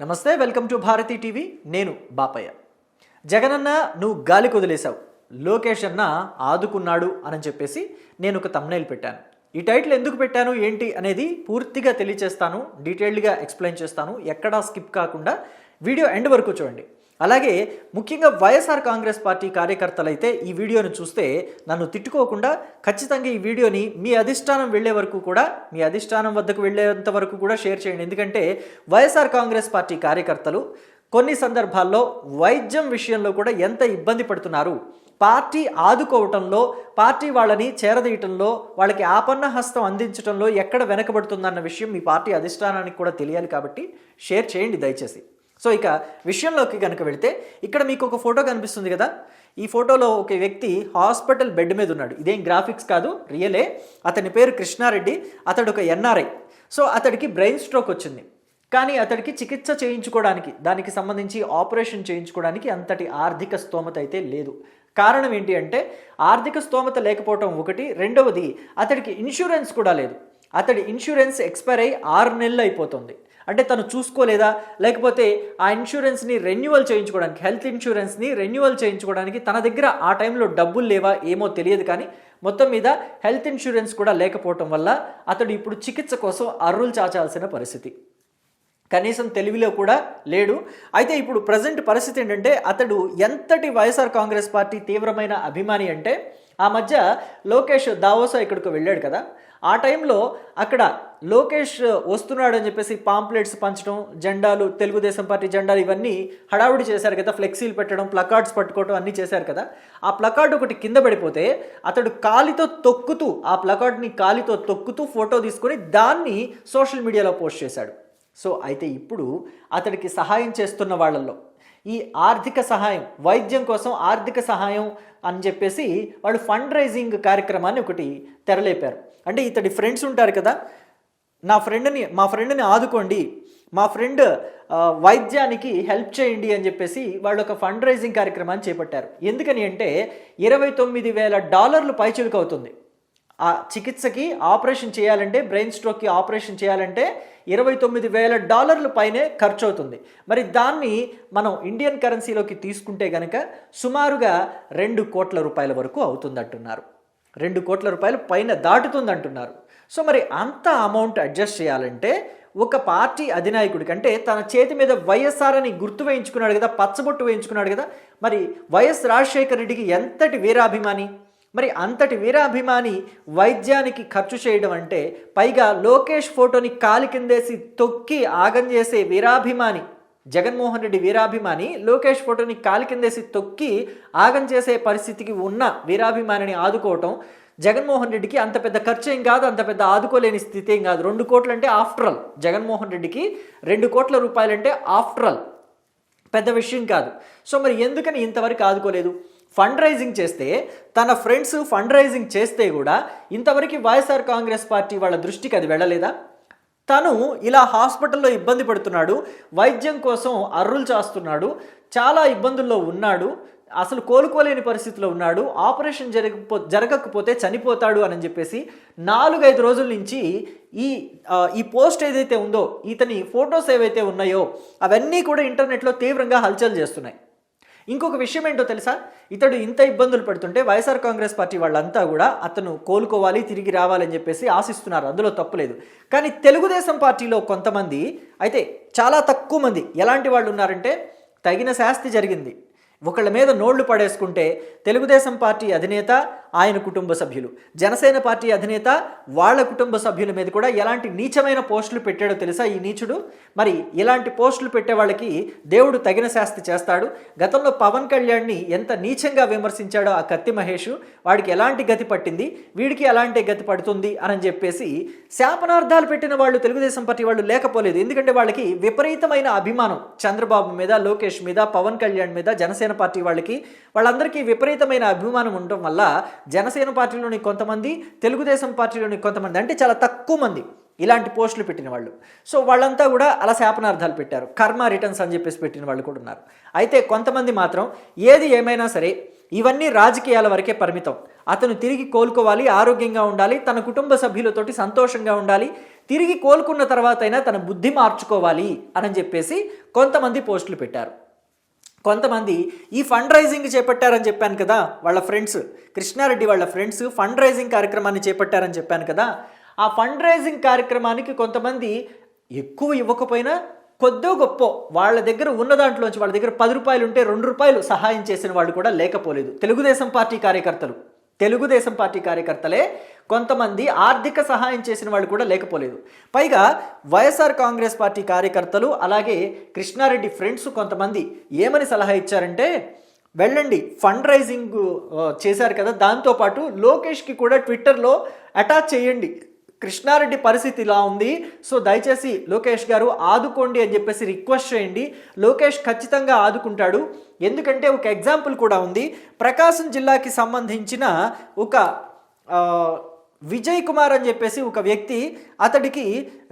నమస్తే welcome to Bharati TV. నేను బాపయ్య. జగనన్న నువ్వు గాలి కుదిలేశావు. లోకేష్ అన్న ఆదుకున్నాడు అని చెప్పేసి నేను ఒక తమ్నైల్ పెట్టాను. ఈ టైటిల్ ఎందుకు పెట్టాను ఏంటి అనేది పూర్తిగా తెలియచేస్తాను డీటెయిల్డ్గా ఎక్స్ప్లెయిన్ చేస్తాను. ఎక్కడా స్కిప్ కాకుండా వీడియో ఎండ్ వరకు చూడండి. అలాగే ముఖ్యంగా వైఎస్ఆర్ కాంగ్రెస్ పార్టీ కార్యకర్తలు అయితే ఈ వీడియోని చూస్తే నన్ను తిట్టుకోకుండా ఖచ్చితంగా ఈ వీడియోని మీ అధిష్టానం వెళ్ళే వరకు కూడా మీ అధిష్టానం వద్దకు వెళ్ళేంత వరకు కూడా షేర్ చేయండి. ఎందుకంటే వైఎస్ఆర్ కాంగ్రెస్ పార్టీ కార్యకర్తలు కొన్ని సందర్భాల్లో వైద్యం విషయంలో కూడా ఎంత ఇబ్బంది పడుతున్నారు. పార్టీ ఆదుకోవటంలో పార్టీ వాళ్ళని చేరదీయటంలో వాళ్ళకి ఆపన్న హస్తం అందించడంలో ఎక్కడ వెనకబడుతుందన్న విషయం మీ పార్టీ అధిష్టానానికి కూడా తెలియాలి కాబట్టి షేర్ చేయండి దయచేసి. సో ఇక విషయంలోకి కనుక వెళితే ఇక్కడ మీకు ఒక ఫోటో కనిపిస్తుంది కదా? ఈ ఫోటోలో ఒక వ్యక్తి హాస్పిటల్ బెడ్ మీద ఉన్నాడు. ఇదేం గ్రాఫిక్స్ కాదు రియలే. అతని పేరు కృష్ణారెడ్డి అతడు ఒక ఎన్ఆర్ఐ. సో అతడికి బ్రెయిన్ స్ట్రోక్ వచ్చింది. కానీ అతడికి చికిత్స చేయించుకోవడానికి దానికి సంబంధించి ఆపరేషన్ చేయించుకోవడానికి అంతటి ఆర్థిక స్తోమత అయితే లేదు. కారణం ఏంటి అంటే ఆర్థిక స్తోమత లేకపోవటం ఒకటి. రెండవది అతడికి ఇన్సూరెన్స్ కూడా లేదు. అతడి ఇన్సూరెన్స్ ఎక్స్పైర్ అయ్యి ఆరు నెలలు అయిపోతుంది. అంటే తను చూసుకోలేదా? లేకపోతే ఆ ఇన్సూరెన్స్ని రెన్యువల్ చేయించుకోవడానికి హెల్త్ ఇన్సూరెన్స్ని రెన్యువల్ చేయించుకోవడానికి తన దగ్గర ఆ టైంలో డబ్బులు లేవా ఏమో తెలియదు కానీ మొత్తం మీద హెల్త్ ఇన్సూరెన్స్ కూడా లేకపోవటం వల్ల అతడు ఇప్పుడు చికిత్స కోసం అర్రులు చాచాల్సిన పరిస్థితి. కనీసం తెలివిలో కూడా లేడు. అయితే ఇప్పుడు ప్రజెంట్ పరిస్థితి ఏంటంటే అతడు ఎంతటి వైఎస్ఆర్ కాంగ్రెస్ పార్టీ తీవ్రమైన అభిమాని అంటే ఆ మధ్య లోకేష్ దావోసా ఇక్కడికి వెళ్ళాడు కదా. ఆ టైంలో అక్కడ లోకేష్ వస్తున్నాడని చెప్పేసి పాంప్లెట్స్ పంచడం జెండాలు తెలుగుదేశం పార్టీ జెండాలు ఇవన్నీ హడావుడి చేశారు కదా ఫ్లెక్సీలు పెట్టడం ప్లకార్డ్స్ పట్టుకోవడం అన్నీ చేశారు కదా. ఆ ప్లకార్డ్ ఒకటి కింద పడిపోతే అతడు కాలితో తొక్కుతూ ఆ ప్లకార్డ్ని కాలితో తొక్కుతూ ఫోటో తీసుకొని దాన్ని సోషల్ మీడియాలో పోస్ట్ చేశాడు. సో అయితే ఇప్పుడు అతడికి సహాయం చేస్తున్న వాళ్ళల్లో ఈ ఆర్థిక సహాయం వైద్యం కోసం ఆర్థిక సహాయం అని చెప్పేసి వాళ్ళు ఫండ్ రైజింగ్ కార్యక్రమాన్ని ఒకటి తెరలేపారు. అంటే ఇతడి ఫ్రెండ్స్ ఉంటారు కదా నా ఫ్రెండ్ని మా ఫ్రెండ్ని ఆదుకోండి మా ఫ్రెండ్ వైద్యానికి హెల్ప్ చేయండి అని చెప్పేసి వాళ్ళు ఒక ఫండ్ రైజింగ్ కార్యక్రమాన్ని చేపట్టారు. ఎందుకని అంటే ఇరవై తొమ్మిది వేల డాలర్లు పైచిలుకు అవుతుంది. ఆ చికిత్సకి ఆపరేషన్ చేయాలంటే బ్రెయిన్ స్ట్రోక్కి ఆపరేషన్ చేయాలంటే ఇరవై తొమ్మిది వేల డాలర్ల పైనే ఖర్చు అవుతుంది మరి దాన్ని మనం ఇండియన్ కరెన్సీలోకి తీసుకుంటే గనక సుమారుగా రెండు కోట్ల రూపాయల వరకు అవుతుందంటున్నారు. రెండు కోట్ల రూపాయలు పైన దాటుతుంది అంటున్నారు సో మరి అంత అమౌంట్ అడ్జస్ట్ చేయాలంటే ఒక పార్టీ అధినాయకుడి కంటే తన చేతి మీద వైఎస్ఆర్ అని గుర్తు వేయించుకున్నాడు కదా పచ్చబొట్టు వేయించుకున్నాడు కదా మరి వైఎస్ రాజశేఖర రెడ్డికి ఎంతటి వీరాభిమాని? మరి అంతటి వీరాభిమాని వైద్యానికి ఖర్చు చేయడం అంటే పైగా లోకేష్ ఫోటోని కాలి కిందేసి తొక్కి ఆగం చేసే వీరాభిమాని. జగన్మోహన్ రెడ్డి వీరాభిమాని లోకేష్ ఫోటోని కాలి కిందేసి తొక్కి ఆగం చేసే పరిస్థితికి ఉన్న వీరాభిమానిని ఆదుకోవటం జగన్మోహన్ రెడ్డికి అంత పెద్ద ఖర్చు ఏం కాదు అంత పెద్ద ఆదుకోలేని స్థితి ఏం కాదు. రెండు కోట్లు అంటే ఆఫ్టర్ ఆల్. జగన్మోహన్ రెడ్డికి రెండు కోట్ల రూపాయలంటే ఆఫ్టర్ ఆల్. పెద్ద విషయం కాదు. సో మరి ఎందుకని ఇంతవరకు ఆదుకోలేదు? ఫండ్ రైజింగ్ చేస్తే తన ఫ్రెండ్స్ ఫండ్ రైజింగ్ చేస్తే కూడా ఇంతవరకు వైఎస్ఆర్ కాంగ్రెస్ పార్టీ వాళ్ళ దృష్టికి అది వెళ్ళలేదా? తను ఇలా హాస్పిటల్లో ఇబ్బంది పడుతున్నాడు వైద్యం కోసం అర్రులు చేస్తున్నాడు చాలా ఇబ్బందుల్లో ఉన్నాడు అసలు కోలుకోలేని పరిస్థితిలో ఉన్నాడు ఆపరేషన్ జరగపో జరగకపోతే చనిపోతాడు అని చెప్పేసి నాలుగైదు రోజుల నుంచి ఈ ఈ పోస్ట్ ఏదైతే ఉందో ఇతని ఫొటోస్ ఏవైతే ఉన్నాయో అవన్నీ కూడా ఇంటర్నెట్లో తీవ్రంగా హల్చల్ చేస్తున్నాయి. ఇంకొక విషయం ఏంటో తెలుసా? ఇతడు ఇంత ఇబ్బందులు పడుతుంటే వైఎస్ఆర్ కాంగ్రెస్ పార్టీ వాళ్ళంతా కూడా అతను కోలుకోవాలి తిరిగి రావాలని చెప్పేసి ఆశిస్తున్నారు. అందులో తప్పులేదు కానీ తెలుగుదేశం పార్టీలో కొంతమంది అయితే చాలా తక్కువ మంది ఎలాంటి వాళ్ళు ఉన్నారంటే తగిన శాస్తి జరిగింది. ఒకళ్ళ మీద నోళ్ళు పడేసుకుంటే తెలుగుదేశం పార్టీ అధినేత ఆయన కుటుంబ సభ్యులు. జనసేన పార్టీ అధినేత వాళ్ళ కుటుంబ సభ్యుల మీద కూడా ఎలాంటి నీచమైన పోస్టులు పెట్టాడో తెలుసా ఈ నీచుడు? మరి ఇలాంటి పోస్టులు పెట్టే వాళ్ళకి దేవుడు తగిన శాస్తి చేస్తాడు. గతంలో పవన్ కళ్యాణ్ని ఎంత నీచంగా విమర్శించాడో ఆ కత్తి మహేష్ వాడికి ఎలాంటి గతి పట్టింది? వీడికి ఎలాంటి గతి పడుతుంది? అని చెప్పేసి శాపనార్థాలు పెట్టిన వాళ్ళు తెలుగుదేశం పార్టీ వాళ్ళు లేకపోలేదు. ఎందుకంటే వాళ్ళకి విపరీతమైన అభిమానం చంద్రబాబు మీద లోకేష్ మీద పవన్ కళ్యాణ్ మీద జనసేన పార్టీ వాళ్ళకి వాళ్ళందరికీ విపరీతమైన అభిమానం ఉండటం వల్ల జనసేన పార్టీలోని కొంతమంది తెలుగుదేశం పార్టీలోని కొంతమంది అంటే చాలా తక్కువ మంది ఇలాంటి పోస్టులు పెట్టిన వాళ్ళు. సో వాళ్ళంతా కూడా అలా శాపనార్థాలు పెట్టారు. కర్మ రిటర్న్స్ అని చెప్పేసి పెట్టిన వాళ్ళు కూడా ఉన్నారు. అయితే కొంతమంది మాత్రం ఏది ఏమైనా సరే ఇవన్నీ రాజకీయాల వరకే పరిమితం. అతను తిరిగి కోలుకోవాలి ఆరోగ్యంగా ఉండాలి తన కుటుంబ సభ్యులతోటి సంతోషంగా ఉండాలి తిరిగి కోలుకున్న తర్వాత అయినా తన బుద్ధి మార్చుకోవాలి అని చెప్పేసి కొంతమంది పోస్టులు పెట్టారు. కొంతమంది ఈ ఫండ్ రైజింగ్ చేపట్టారని చెప్పాను కదా వాళ్ళ ఫ్రెండ్స్ కృష్ణారెడ్డి వాళ్ళ ఫ్రెండ్స్ ఫండ్ రైజింగ్ కార్యక్రమాన్ని చేపట్టారని చెప్పాను కదా. ఆ ఫండ్ రైజింగ్ కార్యక్రమానికి కొంతమంది ఎక్కువ ఇవ్వకపోయినా కొద్దో గొప్ప వాళ్ళ దగ్గర ఉన్న దాంట్లోంచి వాళ్ళ దగ్గర పది రూపాయలు ఉంటే రెండు రూపాయలు సహాయం చేసిన వాళ్ళు కూడా లేకపోలేదు. తెలుగుదేశం పార్టీ కార్యకర్తలు. తెలుగుదేశం పార్టీ కార్యకర్తలే కొంతమంది ఆర్థిక సహాయం చేసిన వాళ్ళు కూడా లేకపోలేదు. పైగా వైఎస్ఆర్ కాంగ్రెస్ పార్టీ కార్యకర్తలు అలాగే కృష్ణారెడ్డి ఫ్రెండ్స్ కొంతమంది ఏమని సలహా ఇచ్చారంటే వెళ్ళండి ఫండ్ రైజింగ్ చేశారు కదా దాంతోపాటు లోకేష్కి కూడా ట్విట్టర్లో అటాచ్ చేయండి. కృష్ణారెడ్డి పరిస్థితి ఇలా ఉంది. సో దయచేసి లోకేష్ గారు ఆదుకోండి అని చెప్పేసి రిక్వెస్ట్ చేయండి. లోకేష్ ఖచ్చితంగా ఆదుకుంటాడు. ఎందుకంటే ఒక ఎగ్జాంపుల్ కూడా ఉంది. ప్రకాశం జిల్లాకి సంబంధించిన ఒక విజయ్ కుమార్ అని చెప్పేసి ఒక వ్యక్తి అతడికి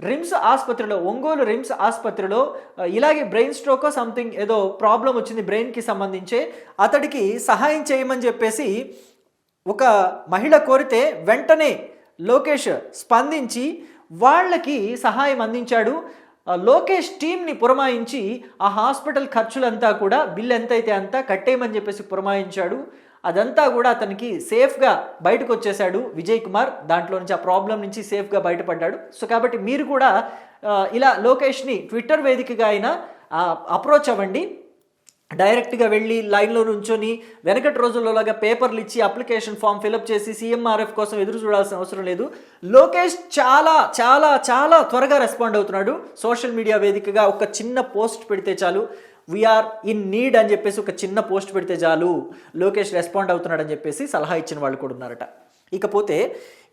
రిమ్స్ ఆసుపత్రిలో ఒంగోలు రిమ్స్ ఆసుపత్రిలో ఇలాగే బ్రెయిన్ స్ట్రోకో సంథింగ్ ఏదో ప్రాబ్లం వచ్చింది బ్రెయిన్కి సంబంధించే అతడికి సహాయం చేయమని చెప్పేసి ఒక మహిళ కోరితే వెంటనే లోకేష్ స్పందించి వాళ్ళకి సహాయం అందించాడు. లోకేష్ టీంని పురమాయించి ఆ హాస్పిటల్ ఖర్చులంతా కూడా బిల్ ఎంతైతే అంతా కట్టేయమని చెప్పేసి పురమాయించాడు. అదంతా కూడా అతనికి సేఫ్గా బయటకు వచ్చేసాడు విజయ్ కుమార్. దాంట్లో నుంచి ఆ ప్రాబ్లం నుంచి సేఫ్గా బయటపడ్డాడు. సో కాబట్టి మీరు కూడా ఇలా లోకేష్ని ట్విట్టర్ వేదికగా అయినా అప్రోచ్ అవ్వండి. డైరెక్ట్గా వెళ్ళి లైన్లో నుంచొని వెనకటి రోజుల్లోలాగా పేపర్లు ఇచ్చి అప్లికేషన్ ఫామ్ ఫిలప్ చేసి సీఎంఆర్ఎఫ్ కోసం ఎదురు చూడాల్సిన అవసరం లేదు. లోకేష్ చాలా చాలా చాలా త్వరగా రెస్పాండ్ అవుతున్నాడు. సోషల్ మీడియా వేదికగా ఒక చిన్న పోస్ట్ పెడితే చాలు. వీఆర్ ఇన్ నీడ్ అని చెప్పేసి ఒక చిన్న పోస్ట్ పెడితే చాలు. లోకేష్ రెస్పాండ్ అవుతున్నాడు అని చెప్పేసి సలహా ఇచ్చిన వాళ్ళు కూడా ఉన్నారట. ఇకపోతే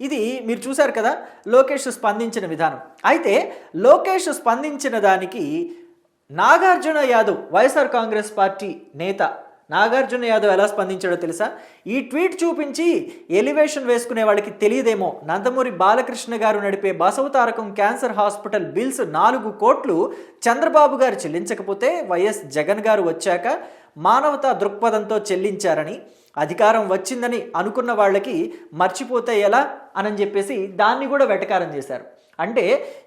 ఇది మీరు చూశారు కదా లోకేష్ స్పందించిన విధానం. అయితే లోకేష్ స్పందించిన దానికి నాగార్జున యాదవ్ వైఎస్ఆర్ కాంగ్రెస్ పార్టీ నేత. నాగార్జున యాదవ్ ఎలా స్పందించాడో తెలుసా? ఈ ట్వీట్ చూపించి ఎలివేషన్ వేసుకునే వాళ్ళకి తెలియదేమో. నందమూరి బాలకృష్ణ గారు నడిపే బసవతారకం క్యాన్సర్ హాస్పిటల్ బిల్స్ నాలుగు కోట్లు చంద్రబాబు గారు చెల్లించకపోతే వైఎస్ జగన్ గారు వచ్చాక మానవతా దృక్పథంతో చెల్లించారని అధికారం వచ్చిందని అనుకున్న వాళ్ళకి మర్చిపోతే ఎలా? అని చెప్పేసి దాన్ని కూడా వెటకారం చేశారు. అంటే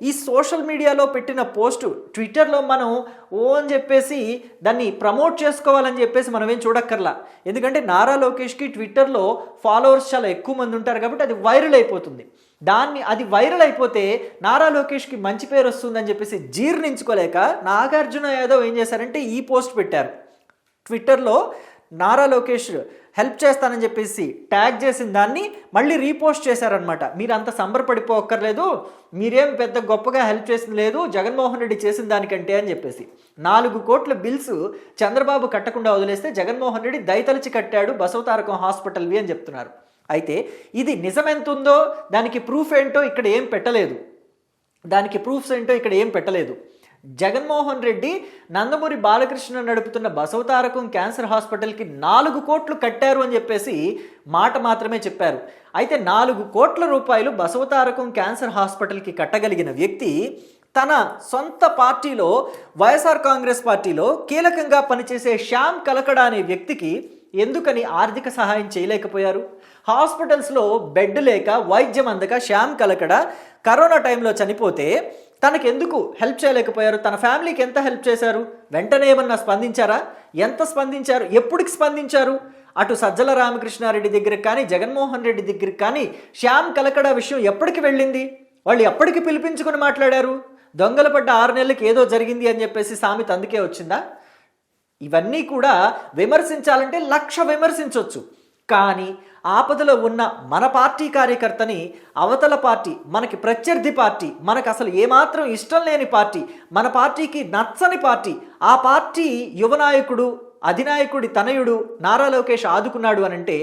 ఈ సోషల్ మీడియాలో పెట్టిన పోస్టు ట్విట్టర్లో మనం ఓ అని చెప్పేసి దాన్ని ప్రమోట్ చేసుకోవాలని చెప్పేసి మనం ఏం చూడక్కర్లా. ఎందుకంటే నారా లోకేష్కి ట్విట్టర్లో ఫాలోవర్స్ చాలా ఎక్కువ మంది ఉంటారు కాబట్టి అది వైరల్ అయిపోతుంది. దాన్ని అది వైరల్ అయిపోతే నారా లోకేష్కి మంచి పేరు వస్తుందని చెప్పేసి జీర్ణించుకోలేక నాగార్జున యాదవ్ ఏం చేశారంటే ఈ పోస్ట్ పెట్టారు. ట్విట్టర్లో నారా లోకేష్ హెల్ప్ చేస్తానని చెప్పేసి ట్యాగ్ చేసిన దాన్ని మళ్ళీ రీపోస్ట్ చేశారనమాట మీరు అంత సంబరపడిపోక్కర్లేదు మీరేం పెద్ద గొప్పగా హెల్ప్ చేసింది లేదు జగన్మోహన్ రెడ్డి చేసిన దానికంటే అని చెప్పేసి. నాలుగు కోట్ల బిల్స్ చంద్రబాబు కట్టకుండా వదిలేస్తే జగన్మోహన్ రెడ్డి దయతలిచి కట్టాడు బసవతారకం హాస్పిటల్వి అని చెప్తున్నారు. అయితే ఇది నిజమెంత ఉందో దానికి ప్రూఫ్ ఏంటో ఇక్కడ ఏం పెట్టలేదు. దానికి ప్రూఫ్స్ ఏంటో ఇక్కడ ఏం పెట్టలేదు. జగన్మోహన్ రెడ్డి నందమూరి బాలకృష్ణ నడుపుతున్న బసవతారకం క్యాన్సర్ హాస్పిటల్కి నాలుగు కోట్లు కట్టారు అని చెప్పేసి మాట మాత్రమే చెప్పారు. అయితే నాలుగు కోట్ల రూపాయలు బసవతారకం క్యాన్సర్ హాస్పిటల్కి కట్టగలిగిన వ్యక్తి తన సొంత పార్టీలో వైఎస్ఆర్ కాంగ్రెస్ పార్టీలో కీలకంగా పనిచేసే శ్యామ్ కలకడ అనే వ్యక్తికి ఎందుకని ఆర్థిక సహాయం చేయలేకపోయారు? హాస్పిటల్స్లో బెడ్ లేక వైద్యం అందక శ్యామ్ కలకడ కరోనా టైంలో చనిపోతే తనకు ఎందుకు హెల్ప్ చేయలేకపోయారు? తన ఫ్యామిలీకి ఎంత హెల్ప్ చేశారు? వెంటనే ఏమన్నా స్పందించారా? ఎంత స్పందించారు? ఎప్పటికి స్పందించారు? అటు సజ్జల రామకృష్ణారెడ్డి దగ్గరికి కానీ జగన్మోహన్ రెడ్డి దగ్గరికి కానీ శ్యామ్ కలకడ విషయం ఎప్పటికి వెళ్ళింది? వాళ్ళు ఎప్పటికి పిలిపించుకుని మాట్లాడారు? దొంగలు పడ్డ ఆరు నెలలకి ఏదో జరిగింది అని చెప్పేసి సామెత అందుకే వచ్చిందా? ఇవన్నీ కూడా విమర్శించాలంటే లక్ష విమర్శించవచ్చు కానీ ఆపదలో ఉన్న మన పార్టీ కార్యకర్తని అవతల పార్టీ మనకి ప్రత్యర్థి పార్టీ మనకు అసలు ఏమాత్రం ఇష్టం లేని పార్టీ మన పార్టీకి నచ్చని పార్టీ ఆ పార్టీ యువనాయకుడు అధినాయకుడి తనయుడు నారా లోకేష్ ఆదుకున్నాడు అని అంటే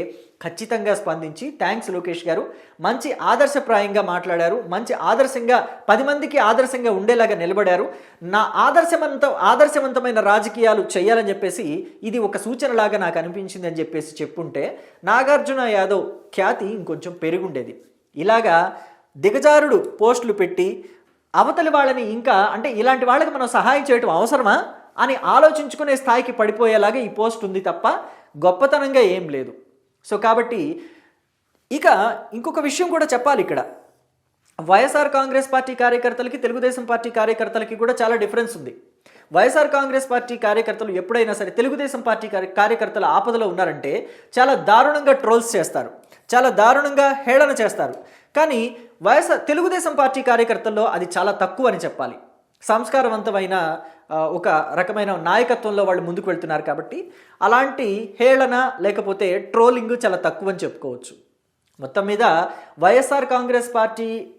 ఖచ్చితంగా స్పందించి థ్యాంక్స్ లోకేష్ గారు. మంచి ఆదర్శప్రాయంగా మాట్లాడారు. మంచి ఆదర్శంగా పది మందికి ఆదర్శంగా ఉండేలాగా నిలబడారు. నా ఆదర్శవంత ఆదర్శవంతమైన రాజకీయాలు చేయాలని చెప్పేసి ఇది ఒక సూచనలాగా నాకు అనిపించింది అని చెప్పేసి చెప్పుంటే నాగార్జున యాదవ్ ఖ్యాతి ఇంకొంచెం పెరుగుండేది. ఇలాగా దిగజారుడు పోస్టులు పెట్టి అవతలి వాళ్ళని ఇంకా అంటే ఇలాంటి వాళ్ళకి మనం సహాయం చేయటం అవసరమా? అని ఆలోచించుకునే స్థాయికి పడిపోయేలాగా ఈ పోస్ట్ ఉంది తప్ప గొప్పతనంగా ఏం లేదు. సో కాబట్టి ఇక ఇంకొక విషయం కూడా చెప్పాలి ఇక్కడ. వైఎస్ఆర్ కాంగ్రెస్ పార్టీ కార్యకర్తలకి తెలుగుదేశం పార్టీ కార్యకర్తలకి కూడా చాలా డిఫరెన్స్ ఉంది. వైఎస్ఆర్ కాంగ్రెస్ పార్టీ కార్యకర్తలు ఎప్పుడైనా సరే తెలుగుదేశం పార్టీ కార్యకర్తలు కార్యకర్తల ఆపదలో ఉన్నారంటే చాలా దారుణంగా ట్రోల్స్ చేస్తారు. చాలా దారుణంగా హేళన చేస్తారు. కానీ వైఎస్ఆర్ తెలుగుదేశం పార్టీ కార్యకర్తల్లో అది చాలా తక్కువ అని చెప్పాలి. సంస్కారవంతమైన ఒక రకమైన నాయకత్వంలో వాళ్ళు ముందుకు వెళ్తున్నారు కాబట్టి అలాంటి హేళన లేకపోతే ట్రోలింగ్ చాలా తక్కువ అని చెప్పుకోవచ్చు. మొత్తం మీద వైఎస్ఆర్ కాంగ్రెస్ పార్టీ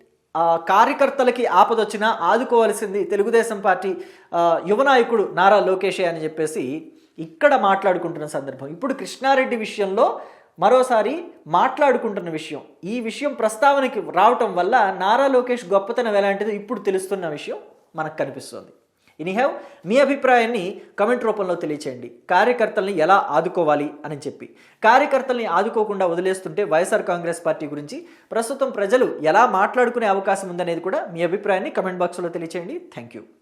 కార్యకర్తలకి ఆపదొచ్చినా ఆదుకోవాల్సింది తెలుగుదేశం పార్టీ యువనాయకుడు యువ నాయకుడు నారా లోకేషే అని చెప్పేసి ఇక్కడ మాట్లాడుకుంటున్న సందర్భం. ఇప్పుడు కృష్ణారెడ్డి విషయంలో మరోసారి మాట్లాడుకుంటున్న విషయం. ఈ విషయం ప్రస్తావనకి రావటం వల్ల నారా లోకేష్ గొప్పతనం ఎలాంటిదో ఇప్పుడు తెలుస్తున్న విషయం మనకు కనిపిస్తుంది. ఎనీహ్యావ్ మీ అభిప్రాయాన్ని కమెంట్ రూపంలో తెలియచేయండి. కార్యకర్తల్ని ఎలా ఆదుకోవాలి అని చెప్పి. కార్యకర్తల్ని ఆదుకోకుండా వదిలేస్తుంటే వైఎస్ఆర్ కాంగ్రెస్ పార్టీ గురించి ప్రస్తుతం ప్రజలు ఎలా మాట్లాడుకునే అవకాశం ఉందనేది కూడా మీ అభిప్రాయాన్ని కమెంట్ బాక్స్లో తెలియచేయండి. Thank you